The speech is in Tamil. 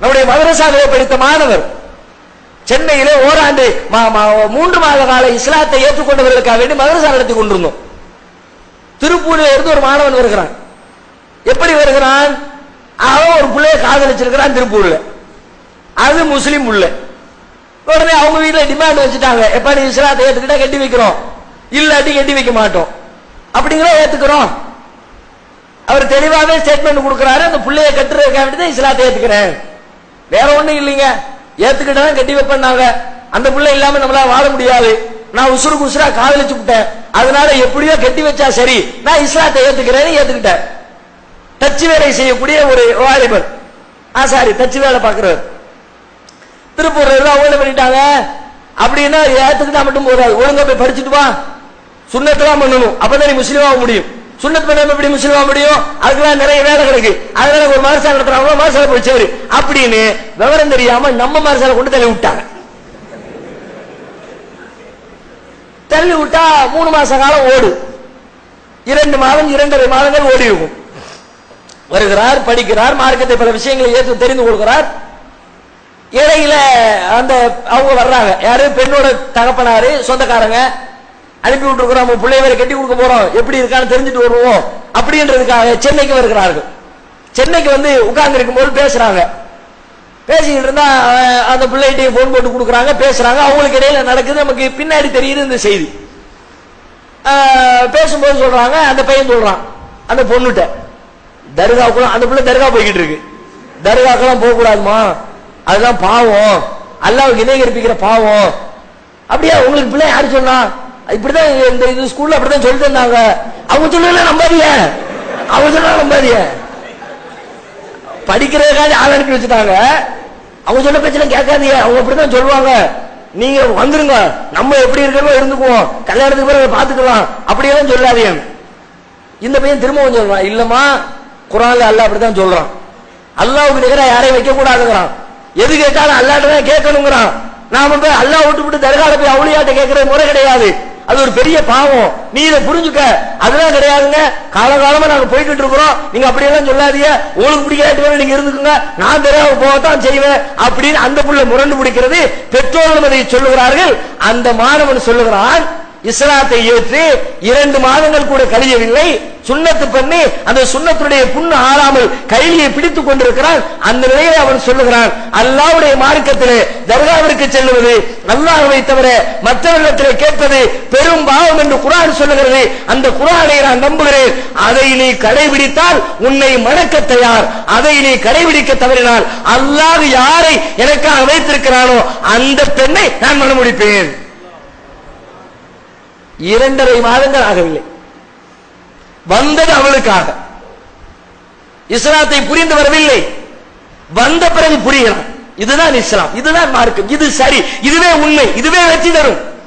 நம்முடைய மதரசாவிலே படித்த மாணவர். சென்னையிலே ஓராண்டு மா- மா- மூன்று மாத கால இஸ்லாத்தை ஏற்றுக்கொண்டவர்களுக்காக வேண்டி மதரசா நடத்தி கொண்டிருந்தோம். திருப்பூரில் இருந்து ஒரு மாணவன் வருகிறான். எப்படி வருகிறான்? அவன் ஒரு பிள்ளைய காதலிச்சிருக்கிறான் திருப்பூர்ல. அது முஸ்லீம் உள்ள உடனே அவங்க வீட்டில் டிமாண்ட் வச்சுட்டாங்க. எப்ப நீ இஸ்லாத்தை ஏத்துக்கிட்டா கட்டி வைக்கிறோம். இல்லாட்டி கட்டி வைக்க மாட்டோம். அப்படிங்கிற ஏத்துக்கிறோம். அவர் தெளிவாகவே ஸ்டேட்மெண்ட் கொடுக்குறாரு. அந்த பிள்ளைய கட்டுறதுக்காக வேண்டி தான் இஸ்லாத்தை ஏத்துக்கிறேன். வேற ஒண்ணும் இல்லைங்க. ஏத்துக்கிட்டா கட்டி வைப்பேன்னாங்க. அந்த பிள்ளை இல்லாம நம்மளால வாழ முடியாது. நான் உசுருக்கு உசுரா காதலிச்சு விட்டேன். அதனால எப்படியோ கட்டி வச்சா சரி. நான் இஸ்லாத்தை ஏத்துக்கிறேன் ஏத்துக்கிட்டேன். தச்சு வேலை செய்யக்கூடிய ஒரு வாலிபர். சாரி தச்சு வேலை பாக்குறவர் திருப்பூர்ல இருந்து அவங்க பண்ணிட்டாங்க? அப்படின்னா ஏத்துக்கிட்டா மட்டும் போதாது. ஒழுங்கா போய் படிச்சுட்டு வா. சுண்ணத்தான் பண்ணணும். அப்பதான் நீ முஸ்லீம் ஆக முடியும். சுண்ணத் பண்ணாம எப்படி முஸ்லீம் முடியும்? அதுக்கெல்லாம் நிறைய வேலை கிடைக்கு. அதனால ஒரு மரசாலை நடத்துறாங்க. மரசாலை போய் சேரு. அப்படின்னு விவரம் தெரியாம நம்ம மரசாலை கொண்டு தள்ளி விட்டாங்க. தள்ளி விட்டா மூணு மாச காலம் ஓடு. இரண்டு மாதம் இரண்டரை மாதங்கள் ஓடி இருக்கும். வருகிறார் படிக்கிறார் மார்க்கத்தை பல விஷயங்களை ஏற்று தெரிந்து கொள்கிறார். இடையில அந்த அவங்க வர்றாங்க. யாரு? பெண்ணோட தகப்பனாரு சொந்தக்காரங்க. அனுப்பி விட்டுருக்கிறோம் நம்ம பிள்ளை வேற கட்டி கொடுக்க போறோம். எப்படி இருக்கான்னு தெரிஞ்சுட்டு வருவோம். அப்படின்றதுக்காக சென்னைக்கு வருகிறார்கள். சென்னைக்கு வந்து உட்கார்ந்து இருக்கும்போது பேசுறாங்க. பேசிக்கிட்டு இருந்தா அந்த பிள்ளைகிட்டே போன் போட்டு கொடுக்குறாங்க பேசுறாங்க. அவங்களுக்கு இடையில நடக்குது. நமக்கு பின்னாடி தெரியுது இந்த செய்தி. பேசும்போது சொல்றாங்க அந்த பையன் சொல்றான் அந்த பொண்ணுட்ட தர்காவுக்குலாம் அந்த பிள்ளை தர்கா போய்கிட்டு இருக்கு. தர்காக்கெல்லாம் போக கூடாதுமா அதுதான் பாவம். அல்லாவுக்கு இணை கற்பிக்கிற பாவம். அப்படியா உங்களுக்கு பிள்ளை யாரு சொன்னா? இப்படிதான் இந்த இது ஸ்கூல்ல அப்படிதான் சொல்லி தந்தாங்க அவங்க சொல்லல நம்பாதிய அவங்க சொல்லலாம் நம்பாதிய படிக்கிறதுக்காக ஆள் அனுப்பி வச்சுட்டாங்க. அவங்க சொல்ல பிரச்சனை கேட்காதீங்க. அவங்க அப்படிதான் சொல்லுவாங்க. நீங்க வந்துருங்க. நம்ம எப்படி இருக்கிறோமோ இருந்துக்குவோம். கல்யாணத்துக்கு பிறகு பாத்துக்கலாம் அப்படியெல்லாம் சொல்லாதீங்க. இந்த பையன் திரும்பவும் சொல்றான் இல்லம்மா குரான்ல அல்ல அப்படிதான் சொல்றான். அல்லாவுக்கு நிகரா யாரையும் வைக்க கூடாதுங்கிறான் எது கேட்டாலும் அல்லாட்ட கேட்கணுங்கிறான். நாம போய் அல்லாஹ் விட்டு விட்டு தர்கால போய் அவுளியாட்ட கேட்கறது முறை கிடையாது. அது ஒரு பெரிய பாவம். நீ இதை புரிஞ்சுக்க. அதெல்லாம் கிடையாதுங்க. காலகாலமா நாங்க போய்கிட்டு இருக்கிறோம். நீங்க அப்படியெல்லாம் சொல்லாதீங்க. உங்களுக்கு பிடிக்காட்டு நீங்க இருந்துக்குங்க. நான் தெரியாம போகத்தான் செய்வேன் அப்படின்னு அந்த புள்ள முரண்டு பிடிக்கிறது. பெற்றோர்களும் அதை சொல்லுகிறார்கள். அந்த மாணவன் சொல்லுகிறான் இஸ்லாத்தை ஏற்று இரண்டு மாதங்கள் கூட கழியவில்லை. சுண்ணத்து பண்ணி அந்த சுண்ணத்துடைய புண்ணு ஆறாமல் கைலியை பிடித்துக் கொண்டிருக்கிறான். அந்த நிலையில அவன் சொல்லுகிறான் அல்லாவுடைய மார்க்கத்திலே தர்காவிற்கு செல்லுவது அல்லாஹ்வை தவிர மற்றவர்களிடத்திலே கேட்பது பெரும் பாவம் என்று குரான் சொல்லுகிறது. அந்த குரானை நான் நம்புகிறேன். அதை நீ கடைபிடித்தால் உன்னை மணக்க தயார். அதை நீ கடைபிடிக்க தவறினால் அல்லாது யாரை எனக்காக வைத்திருக்கிறானோ அந்த பெண்ணை நான் மணமுடிப்பேன். இரண்டரை மாதங்கள் ஆகவில்லை. வந்தது அவளுக்காக. இஸ்லாத்தை புரிந்து வரவில்லை. வந்த பிறகு புரியலாம் இதுதான் இஸ்லாம். இதுதான் மார்க்கம். இது சரி. இதுவே உண்மை. இதுவே வெற்றி தரும்.